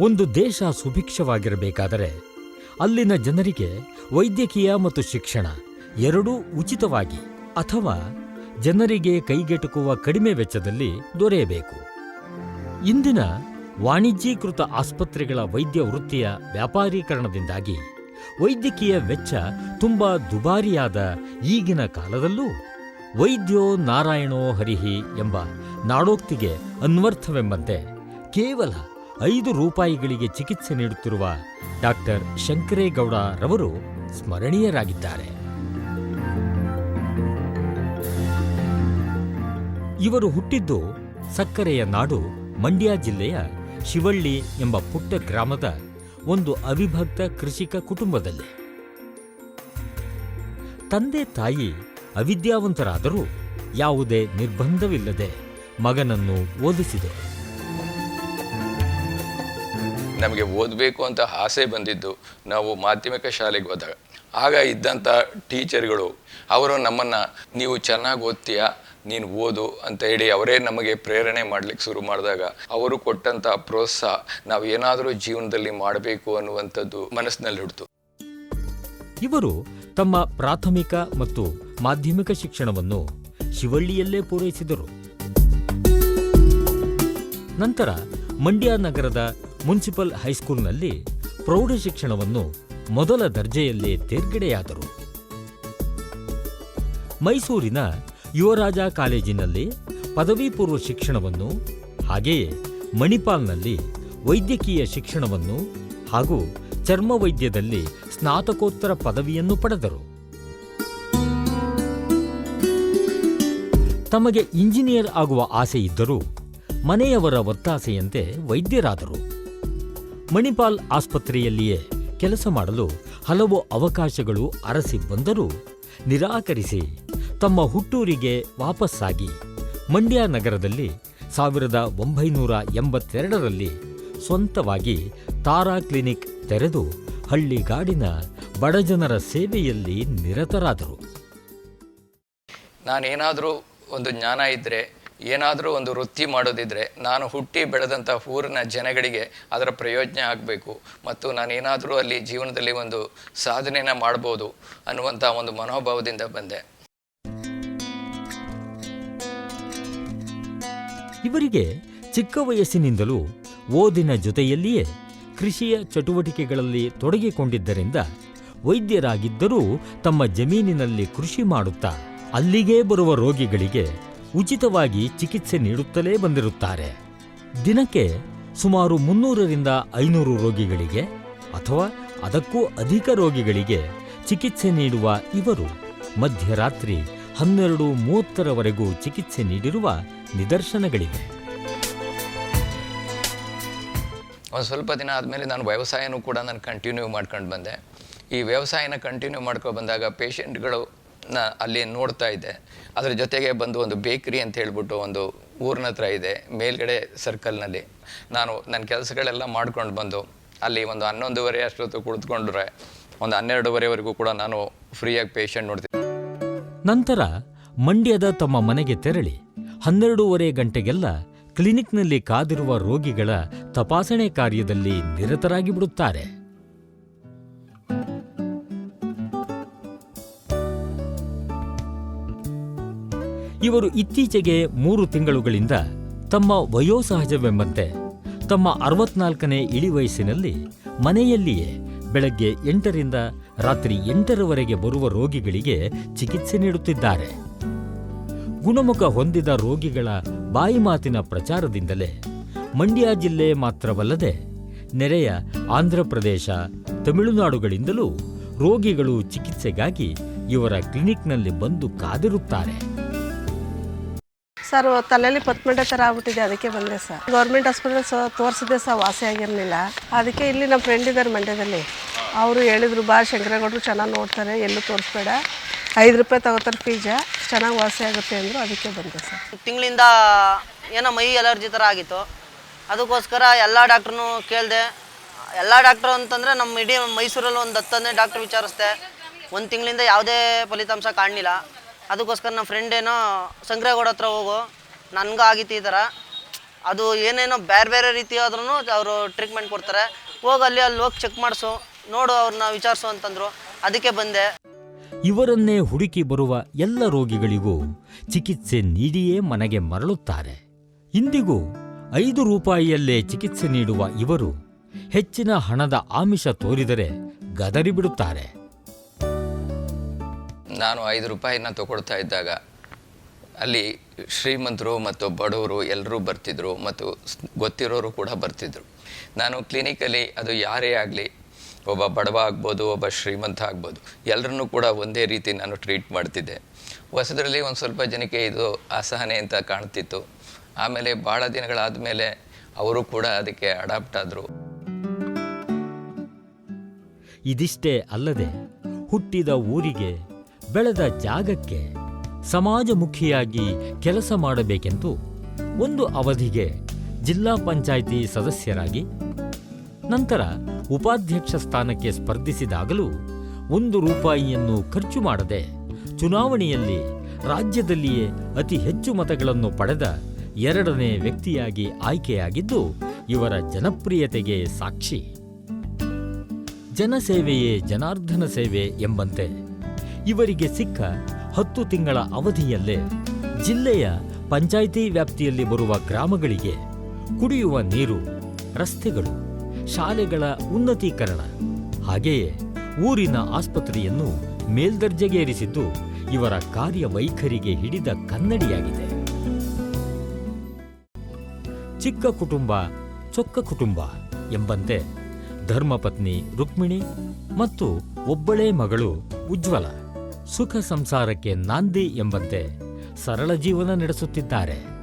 ಒಂದು ದೇಶ ಸುಭಿಕ್ಷವಾಗಿರಬೇಕಾದರೆ ಅಲ್ಲಿನ ಜನರಿಗೆ ವೈದ್ಯಕೀಯ ಮತ್ತು ಶಿಕ್ಷಣ ಎರಡೂ ಉಚಿತವಾಗಿ ಅಥವಾ ಜನರಿಗೆ ಕೈಗೆಟುಕುವ ಕಡಿಮೆ ವೆಚ್ಚದಲ್ಲಿ ದೊರೆಯಬೇಕು. ಇಂದಿನ ವಾಣಿಜ್ಯೀಕೃತ ಆಸ್ಪತ್ರೆಗಳ ವೈದ್ಯ ವೃತ್ತಿಯ ವ್ಯಾಪಾರೀಕರಣದಿಂದಾಗಿ ವೈದ್ಯಕೀಯ ವೆಚ್ಚ ತುಂಬ ದುಬಾರಿಯಾದ ಈಗಿನ ಕಾಲದಲ್ಲೂ ವೈದ್ಯೋ ನಾರಾಯಣೋ ಹರಿಹಿ ಎಂಬ ನಾಡೋಕ್ತಿಗೆ ಅನ್ವರ್ಥವೆಂಬಂತೆ ಕೇವಲ ಐದು ರೂಪಾಯಿಗಳಿಗೆ ಚಿಕಿತ್ಸೆ ನೀಡುತ್ತಿರುವ ಡಾಕ್ಟರ್ ಶಂಕರೇಗೌಡ ರವರು ಸ್ಮರಣೀಯರಾಗಿದ್ದಾರೆ. ಇವರು ಹುಟ್ಟಿದ್ದು ಸಕ್ಕರೆಯ ನಾಡು ಮಂಡ್ಯ ಜಿಲ್ಲೆಯ ಶಿವಳ್ಳಿ ಎಂಬ ಪುಟ್ಟ ಗ್ರಾಮದ ಒಂದು ಅವಿಭಕ್ತ ಕೃಷಿಕ ಕುಟುಂಬದಲ್ಲಿ. ತಂದೆ ತಾಯಿ ಅವಿದ್ಯಾವಂತರಾದರೂ ಯಾವುದೇ ನಿರ್ಬಂಧವಿಲ್ಲದೆ ಮಗನನ್ನು ಓದಿಸಿದರು ನಮಗೆ ಓದಬೇಕು ಅಂತ ಆಸೆ ಬಂದಿದ್ದು ನಾವು ಮಾಧ್ಯಮಿಕ ಶಾಲೆಗೆ ಹೋದಾಗ. ಆಗ ಇದ್ದಂಥ ಟೀಚರ್ಗಳು, ಅವರು ನಮ್ಮನ್ನು, ನೀವು ಚೆನ್ನಾಗಿ ಓದ್ತೀಯ? ನೀನು ಓದು ಅಂತ ಹೇಳಿ ಅವರೇ ನಮಗೆ ಪ್ರೇರಣೆ ಮಾಡ್ಲಿಕ್ಕೆ ಶುರು ಮಾಡಿದಾಗ ಅವರು ಕೊಟ್ಟಂಥ ಪ್ರೋತ್ಸಾಹ ನಾವು ಏನಾದರೂ ಜೀವನದಲ್ಲಿ ಮಾಡಬೇಕು ಅನ್ನುವಂಥದ್ದು ಮನಸ್ಸಿನಲ್ಲಿ ಹುಡ್ತು ಇವರು ತಮ್ಮ ಪ್ರಾಥಮಿಕ ಮತ್ತು ಮಾಧ್ಯಮಿಕ ಶಿಕ್ಷಣವನ್ನು ಶಿವಳ್ಳಿಯಲ್ಲೇ ಪೂರೈಸಿದರು. ನಂತರ ಮಂಡ್ಯ ನಗರದ ಮುನ್ಸಿಪಲ್ ಹೈಸ್ಕೂಲ್ನಲ್ಲಿ ಪ್ರೌಢಶಿಕ್ಷಣವನ್ನು ಮೊದಲ ದರ್ಜೆಯಲ್ಲೇ ತೇರ್ಗಡೆಯಾದರು. ಮೈಸೂರಿನ ಯುವರಾಜ ಕಾಲೇಜಿನಲ್ಲಿ ಪದವಿ ಪೂರ್ವ ಶಿಕ್ಷಣವನ್ನು ಹಾಗೆಯೇ ಮಣಿಪಾಲ್ನಲ್ಲಿ ವೈದ್ಯಕೀಯ ಶಿಕ್ಷಣವನ್ನು ಹಾಗೂ ಚರ್ಮ ವೈದ್ಯದಲ್ಲಿ ಸ್ನಾತಕೋತ್ತರ ಪದವಿಯನ್ನು ಪಡೆದರು. ತಮಗೆ ಇಂಜಿನಿಯರ್ ಆಗುವ ಆಸೆ ಇದ್ದರೂ ಮನೆಯವರ ಒತ್ತಾಸೆಯಂತೆ ವೈದ್ಯರಾದರು. ಮಣಿಪಾಲ್ ಆಸ್ಪತ್ರೆಯಲ್ಲಿಯೇ ಕೆಲಸ ಮಾಡಲು ಹಲವು ಅವಕಾಶಗಳು ಅರಸಿ ಬಂದರೂ ನಿರಾಕರಿಸಿ ತಮ್ಮ ಹುಟ್ಟೂರಿಗೆ ವಾಪಸ್ಸಾಗಿ ಮಂಡ್ಯ ನಗರದಲ್ಲಿ ಸಾವಿರದ ಒಂಬೈನೂರ ಎಂಬತ್ತೆರಡರಲ್ಲಿ ಸ್ವಂತವಾಗಿ ತಾರಾ ಕ್ಲಿನಿಕ್ ತೆರೆದು ಹಳ್ಳಿಗಾಡಿನ ಬಡಜನರ ಸೇವೆಯಲ್ಲಿ ನಿರತರಾದರು. ನಾನೇನಾದರೂ ಒಂದು ಜ್ಞಾನ ಇದ್ದರೆ ಏನಾದರೂ ಒಂದು ವೃತ್ತಿ ಮಾಡೋದಿದ್ರೆ ನಾನು ಹುಟ್ಟಿ ಬೆಳೆದಂಥ ಊರಿನ ಜನಗಳಿಗೆ ಅದರ ಪ್ರಯೋಜನ ಆಗಬೇಕು. ಮತ್ತು ನಾನೇನಾದರೂ ಅಲ್ಲಿ ಜೀವನದಲ್ಲಿ ಒಂದು ಸಾಧನೆಯನ್ನು ಮಾಡ್ಬೋದು ಅನ್ನುವಂಥ ಒಂದು ಮನೋಭಾವದಿಂದ ಬಂದೆ. ಇವರಿಗೆ ಚಿಕ್ಕ ವಯಸ್ಸಿನಿಂದಲೂ ಓದಿನ ಜೊತೆಯಲ್ಲಿಯೇ ಕೃಷಿಯ ಚಟುವಟಿಕೆಗಳಲ್ಲಿ ತೊಡಗಿಕೊಂಡಿದ್ದರಿಂದ ವೈದ್ಯರಾಗಿದ್ದರೂ ತಮ್ಮ ಜಮೀನಿನಲ್ಲಿ ಕೃಷಿ ಮಾಡುತ್ತಾ ಅಲ್ಲಿಗೇ ಬರುವ ರೋಗಿಗಳಿಗೆ ಉಚಿತವಾಗಿ ಚಿಕಿತ್ಸೆ ನೀಡುತ್ತಲೇ ಬಂದಿರುತ್ತಾರೆ. ದಿನಕ್ಕೆ ಸುಮಾರು ಮುನ್ನೂರರಿಂದ ಐನೂರು ರೋಗಿಗಳಿಗೆ ಅಥವಾ ಅದಕ್ಕೂ ಅಧಿಕ ರೋಗಿಗಳಿಗೆ ಚಿಕಿತ್ಸೆ ನೀಡುವ ಇವರು ಮಧ್ಯರಾತ್ರಿ ಹನ್ನೆರಡು ಮೂವತ್ತರವರೆಗೂ ಚಿಕಿತ್ಸೆ ನೀಡಿರುವ ನಿದರ್ಶನಗಳಿವೆ. ಒಂದು ಸ್ವಲ್ಪ ದಿನ ಆದಮೇಲೆ ನಾನು ವ್ಯವಸಾಯನೂ ಕೂಡ ನಾನು ಕಂಟಿನ್ಯೂ ಮಾಡ್ಕೊಂಡು ಬಂದೆ. ಈ ವ್ಯವಸಾಯನ ಕಂಟಿನ್ಯೂ ಮಾಡ್ಕೊಂಡು ಬಂದಾಗ ಪೇಷಂಟ್ಗಳು ನ ಅಲ್ಲಿ ನೋಡ್ತಾ ಇದ್ದೆ. ಅದ್ರ ಜೊತೆಗೆ ಬಂದು ಒಂದು ಬೇಕ್ರಿ ಅಂತ ಹೇಳ್ಬಿಟ್ಟು ಒಂದು ಊರಿನ ಹತ್ರ ಇದೆ, ಮೇಲ್ಗಡೆ ಸರ್ಕಲ್ನಲ್ಲಿ ನಾನು ನನ್ನ ಕೆಲಸಗಳೆಲ್ಲ ಮಾಡ್ಕೊಂಡು ಬಂದು ಅಲ್ಲಿ ಒಂದು ಹನ್ನೊಂದುವರೆ ಅಷ್ಟೊತ್ತು ಕುಳಿತುಕೊಂಡ್ರೆ ಒಂದು ಹನ್ನೆರಡುವರೆವರೆಗೂ ಕೂಡ ನಾನು ಫ್ರೀಯಾಗಿ ಪೇಷಂಟ್ ನೋಡ್ತೀನಿ ನಂತರ ಮಂಡ್ಯದ ತಮ್ಮ ಮನೆಗೆ ತೆರಳಿ ಹನ್ನೆರಡೂವರೆ ಗಂಟೆಗೆಲ್ಲ ಕ್ಲಿನಿಕ್ನಲ್ಲಿ ಕಾದಿರುವ ರೋಗಿಗಳ ತಪಾಸಣೆ ಕಾರ್ಯದಲ್ಲಿ ನಿರತರಾಗಿ ಬಿಡುತ್ತಾರೆ ಇವರು ಇತ್ತೀಚೆಗೆ ಮೂರು ತಿಂಗಳುಗಳಿಂದ ತಮ್ಮ ವಯೋಸಹಜವೆಂಬಂತೆ ತಮ್ಮ ಅರವತ್ನಾಲ್ಕನೇ ಇಳಿವಯಸ್ಸಿನಲ್ಲಿ ಮನೆಯಲ್ಲಿಯೇ ಬೆಳಗ್ಗೆ ಎಂಟರಿಂದ ರಾತ್ರಿ ಎಂಟರವರೆಗೆ ಬರುವ ರೋಗಿಗಳಿಗೆ ಚಿಕಿತ್ಸೆ ನೀಡುತ್ತಿದ್ದಾರೆ. ಗುಣಮುಖ ಹೊಂದಿದ ರೋಗಿಗಳ ಬಾಯಿ ಮಾತಿನ ಪ್ರಚಾರದಿಂದಲೇ ಮಂಡ್ಯ ಜಿಲ್ಲೆ ಮಾತ್ರವಲ್ಲದೆ ನೆರೆಯ ಆಂಧ್ರಪ್ರದೇಶ ತಮಿಳುನಾಡುಗಳಿಂದಲೂ ರೋಗಿಗಳು ಚಿಕಿತ್ಸೆಗಾಗಿ ಇವರ ಕ್ಲಿನಿಕ್ನಲ್ಲಿ ಬಂದು ಕಾದಿರುತ್ತಾರೆ. ಸರ್ ತಲೆಯಲ್ಲಿ ಪತ್ಮಂಡ ಥರ ಆಗ್ಬಿಟ್ಟಿದೆ, ಅದಕ್ಕೆ ಬಂದೆ ಸರ್. ಗೌರ್ಮೆಂಟ್ ಹಾಸ್ಪಿಟಲ್ ಸ ತೋರಿಸಿದೆ ಸರ್, ವಾಸಿ ಆಗಿರಲಿಲ್ಲ. ಅದಕ್ಕೆ ಇಲ್ಲಿ ನಮ್ಮ ಫ್ರೆಂಡ್ ಇದ್ದಾರೆ ಮಂಡ್ಯದಲ್ಲಿ. ಅವರು ಹೇಳಿದ್ರು, ಬಾ, ಶಂಕರಗೌಡರು ಚೆನ್ನಾಗಿ ನೋಡ್ತಾರೆ, ಎಲ್ಲೂ ತೋರಿಸ್ಬೇಡ. ಐದು ರೂಪಾಯಿ ತಗೋತಾರೆ ಫೀಜ ಚೆನ್ನಾಗಿ ವಾಸಿ ಆಗುತ್ತೆ ಅಂದರು, ಅದಕ್ಕೆ ಬಂದೆ ಸರ್. ತಿಂಗಳಿಂದ ಏನೋ ಮೈ ಅಲರ್ಜಿ ಥರ ಆಗಿತ್ತು. ಅದಕ್ಕೋಸ್ಕರ ಎಲ್ಲ ಡಾಕ್ಟ್ರನ್ನೂ ಕೇಳಿದೆ. ಎಲ್ಲ ಡಾಕ್ಟ್ರು ಅಂತಂದರೆ ನಮ್ಮ ಇಡೀ ಮೈಸೂರಲ್ಲಿ ಒಂದು ಹತ್ತನೇ ಡಾಕ್ಟ್ರ್ ವಿಚಾರಿಸ್ದೆ. ಒಂದು ತಿಂಗಳಿಂದ ಯಾವುದೇ ಫಲಿತಾಂಶ ಕಾಣಲಿಲ್ಲ. ಅದಕ್ಕೋಸ್ಕರ ನಮ್ಮ ಫ್ರೆಂಡ್ ಏನೋ ಹತ್ರ ಹೋಗು. ನನಗೂ ಆಗಿತ್ತು ಈ ಥರ. ಅದು ಏನೇನೋ ಬೇರೆ ಬೇರೆ ರೀತಿ ಆದ್ರೂ ಅವರು ಟ್ರೀಟ್ಮೆಂಟ್ ಕೊಡ್ತಾರೆ. ಹೋಗಿ ಅಲ್ಲಿ ಅಲ್ಲಿ ಹೋಗಿ ಚೆಕ್ ಮಾಡಿಸು. ನೋಡು ಅವ್ರನ್ನ ವಿಚಾರಿಸು ಅಂತಂದರು. ಅದಕ್ಕೆ ಬಂದೆ. ಇವರನ್ನೇ ಹುಡುಕಿ ಬರುವ ಎಲ್ಲ ರೋಗಿಗಳಿಗೂ ಚಿಕಿತ್ಸೆ ನೀಡಿಯೇ ಮನೆಗೆ ಮರಳುತ್ತಾರೆ. ಇಂದಿಗೂ ಐದು ರೂಪಾಯಿಯಲ್ಲೇ ಚಿಕಿತ್ಸೆ ನೀಡುವ ಇವರು ಹೆಚ್ಚಿನ ಹಣದ ಆಮಿಷ ತೋರಿದರೆ ಗದರಿ ಬಿಡುತ್ತಾರೆ ನಾನು ಐದು ರೂಪಾಯಿನ ತಗೊಳ್ತಾ ಇದ್ದಾಗ ಅಲ್ಲಿ ಶ್ರೀಮಂತರು ಮತ್ತು ಬಡವರು ಎಲ್ಲರೂ ಬರ್ತಿದ್ರು ಮತ್ತು ಗೊತ್ತಿರೋರು ಕೂಡ ಬರ್ತಿದ್ರು. ನಾನು ಕ್ಲಿನಿಕಲ್ಲಿ ಅದು ಯಾರೇ ಆಗಲಿ, ಒಬ್ಬ ಬಡವ ಆಗ್ಬೋದು, ಒಬ್ಬ ಶ್ರೀಮಂತ ಆಗ್ಬೋದು ಎಲ್ಲರನ್ನೂ ಕೂಡ ಒಂದೇ ರೀತಿ ನಾನು ಟ್ರೀಟ್ ಮಾಡ್ತಿದ್ದೆ. ಹೊಸದ್ರಲ್ಲಿ ಒಂದು ಸ್ವಲ್ಪ ಜನಕ್ಕೆ ಇದು ಅಸಹನೆ ಅಂತ ಕಾಣ್ತಿತ್ತು. ಆಮೇಲೆ ಭಾಳ ದಿನಗಳಾದ ಮೇಲೆ ಅವರು ಕೂಡ ಅದಕ್ಕೆ ಅಡಾಪ್ಟ್ ಆದರು. ಇದಿಷ್ಟೇ ಅಲ್ಲದೆ ಹುಟ್ಟಿದ ಊರಿಗೆ ಬೆಳೆದ ಜಾಗಕ್ಕೆ ಸಮಾಜಮುಖಿಯಾಗಿ ಕೆಲಸ ಮಾಡಬೇಕೆಂದು ಒಂದು ಅವಧಿಗೆ ಜಿಲ್ಲಾ ಪಂಚಾಯಿತಿ ಸದಸ್ಯರಾಗಿ, ನಂತರ ಉಪಾಧ್ಯಕ್ಷ ಸ್ಥಾನಕ್ಕೆ ಸ್ಪರ್ಧಿಸಿದಾಗಲೂ ಒಂದು ರೂಪಾಯಿಯನ್ನು ಖರ್ಚು ಮಾಡದೆ ಚುನಾವಣೆಯಲ್ಲಿ ರಾಜ್ಯದಲ್ಲಿಯೇ ಅತಿ ಹೆಚ್ಚು ಮತಗಳನ್ನು ಪಡೆದ ಎರಡನೇ ವ್ಯಕ್ತಿಯಾಗಿ ಆಯ್ಕೆಯಾಗಿದ್ದು ಇವರ ಜನಪ್ರಿಯತೆಗೆ ಸಾಕ್ಷಿ. ಜನಸೇವೆಯೇ ಜನಾರ್ದನ ಸೇವೆ ಎಂಬಂತೆ ಇವರಿಗೆ ಸಿಕ್ಕ ಹತ್ತು ತಿಂಗಳ ಅವಧಿಯಲ್ಲೇ ಜಿಲ್ಲೆಯ ಪಂಚಾಯಿತಿ ವ್ಯಾಪ್ತಿಯಲ್ಲಿ ಬರುವ ಗ್ರಾಮಗಳಿಗೆ ಕುಡಿಯುವ ನೀರು, ರಸ್ತೆಗಳು, ಶಾಲೆಗಳ ಉನ್ನತೀಕರಣ, ಹಾಗೆಯೇ ಊರಿನ ಆಸ್ಪತ್ರೆಯನ್ನು ಮೇಲ್ದರ್ಜೆಗೇರಿಸಿದ್ದು ಇವರ ಕಾರ್ಯವೈಖರಿಗೆ ಹಿಡಿದ ಕನ್ನಡಿಯಾಗಿದೆ. ಚಿಕ್ಕ ಕುಟುಂಬ, ಚೊಕ್ಕ ಕುಟುಂಬ ಎಂಬಂತೆ ಧರ್ಮಪತ್ನಿ ರುಕ್ಮಿಣಿ ಮತ್ತು ಒಬ್ಬಳೇ ಮಗಳು ಉಜ್ವಲ. ಸುಖ ಸಂಸಾರಕ್ಕೆ ನಾಂದಿ ಎಂಬಂತೆ ಸರಳ ಜೀವನ ನಡೆಸುತ್ತಿದ್ದಾರೆ.